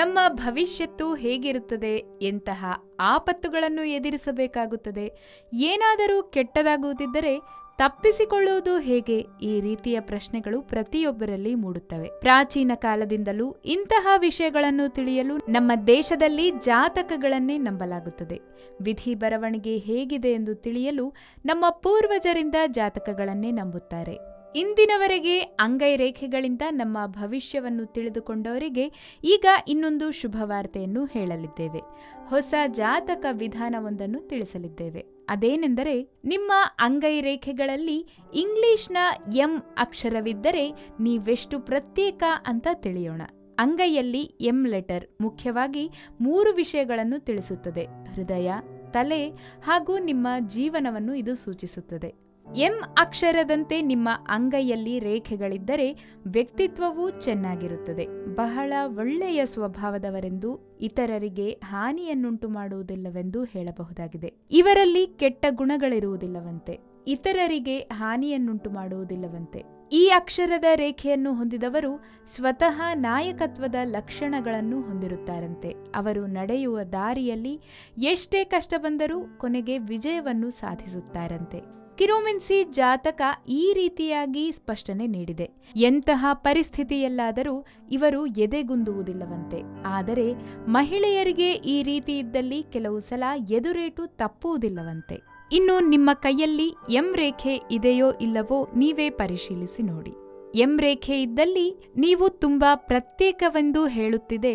ನಮ್ಮ ಭವಿಷ್ಯತ್ತು ಹೇಗಿರುತ್ತದೆ, ಎಂತಹ ಆಪತ್ತುಗಳನ್ನು ಎದುರಿಸಬೇಕಾಗುತ್ತದೆ, ಏನಾದರೂ ಕೆಟ್ಟದಾಗುವುದಿದ್ದರೆ ತಪ್ಪಿಸಿಕೊಳ್ಳುವುದು ಹೇಗೆ, ಈ ರೀತಿಯ ಪ್ರಶ್ನೆಗಳು ಪ್ರತಿಯೊಬ್ಬರಲ್ಲಿ ಮೂಡುತ್ತವೆ. ಪ್ರಾಚೀನ ಕಾಲದಿಂದಲೂ ಇಂತಹ ವಿಷಯಗಳನ್ನು ತಿಳಿಯಲು ನಮ್ಮ ದೇಶದಲ್ಲಿ ಜಾತಕಗಳನ್ನೇ ನಂಬಲಾಗುತ್ತದೆ. ವಿಧಿ ಬರವಣಿಗೆ ಹೇಗಿದೆ ಎಂದು ತಿಳಿಯಲು ನಮ್ಮ ಪೂರ್ವಜರಿಂದ ಜಾತಕಗಳನ್ನೇ ನಂಬುತ್ತಾರೆ. ಇಂದಿನವರೆಗೆ ಅಂಗೈ ರೇಖೆಗಳಿಂದ ನಮ್ಮ ಭವಿಷ್ಯವನ್ನು ತಿಳಿದುಕೊಂಡವರಿಗೆ ಈಗ ಇನ್ನೊಂದು ಶುಭವಾರ್ತೆಯನ್ನು ಹೇಳಲಿದ್ದೇವೆ. ಹೊಸ ಜಾತಕ ವಿಧಾನವೊಂದನ್ನು ತಿಳಿಸಲಿದ್ದೇವೆ. ಅದೇನೆಂದರೆ, ನಿಮ್ಮ ಅಂಗೈ ರೇಖೆಗಳಲ್ಲಿ ಇಂಗ್ಲಿಷ್ನ ಎಂ ಅಕ್ಷರವಿದ್ದರೆ ನೀವೆಷ್ಟು ಪ್ರತ್ಯೇಕ ಅಂತ ತಿಳಿಯೋಣ. ಅಂಗೈಯಲ್ಲಿ ಎಂ ಲೆಟರ್ ಮುಖ್ಯವಾಗಿ ಮೂರು ವಿಷಯಗಳನ್ನು ತಿಳಿಸುತ್ತದೆ. ಹೃದಯ, ತಲೆ ಹಾಗೂ ನಿಮ್ಮ ಜೀವನವನ್ನು ಇದು ಸೂಚಿಸುತ್ತದೆ. ಎಂ ಅಕ್ಷರದಂತೆ ನಿಮ್ಮ ಅಂಗೈಯಲ್ಲಿ ರೇಖೆಗಳಿದ್ದರೆ ವ್ಯಕ್ತಿತ್ವವೂ ಚೆನ್ನಾಗಿರುತ್ತದೆ. ಬಹಳ ಒಳ್ಳೆಯ ಸ್ವಭಾವದವರೆಂದು ಇತರರಿಗೆ ಹಾನಿಯನ್ನುಂಟು ಮಾಡುವುದಿಲ್ಲವೆಂದು ಹೇಳಬಹುದಾಗಿದೆ. ಇವರಲ್ಲಿ ಕೆಟ್ಟ ಗುಣಗಳಿರುವುದಿಲ್ಲವಂತೆ, ಇತರರಿಗೆ ಹಾನಿಯನ್ನುಂಟು ಮಾಡುವುದಿಲ್ಲವಂತೆ. ಈ ಅಕ್ಷರದ ರೇಖೆಯನ್ನು ಹೊಂದಿದವರು ಸ್ವತಃ ನಾಯಕತ್ವದ ಲಕ್ಷಣಗಳನ್ನು ಹೊಂದಿರುತ್ತಾರಂತೆ. ಅವರು ನಡೆಯುವ ದಾರಿಯಲ್ಲಿ ಎಷ್ಟೇ ಕಷ್ಟ ಬಂದರೂ ಕೊನೆಗೆ ವಿಜಯವನ್ನು ಸಾಧಿಸುತ್ತಾರಂತೆ. ಕಿರೋಮಿನ್ಸಿ ಜಾತಕ ಈ ರೀತಿಯಾಗಿ ಸ್ಪಷ್ಟನೆ ನೀಡಿದೆ. ಎಂತಹ ಪರಿಸ್ಥಿತಿಯಲ್ಲಾದರೂ ಇವರು ಎದೆಗುಂದುವುದಿಲ್ಲವಂತೆ. ಆದರೆ ಮಹಿಳೆಯರಿಗೆ ಈ ರೀತಿ ಇದ್ದಲ್ಲಿ ಕೆಲವು ಸಲ ಎದುರೇಟು ತಪ್ಪುವುದಿಲ್ಲವಂತೆ. ಇನ್ನು ನಿಮ್ಮ ಕೈಯಲ್ಲಿ ಎಂ ರೇಖೆ ಇದೆಯೋ ಇಲ್ಲವೋ ನೀವೇ ಪರಿಶೀಲಿಸಿ ನೋಡಿ. ಎಂ ರೇಖೆ ಇದ್ದಲ್ಲಿ ನೀವು ತುಂಬಾ ಪ್ರತ್ಯೇಕವೆಂದು ಹೇಳುತ್ತಿದೆ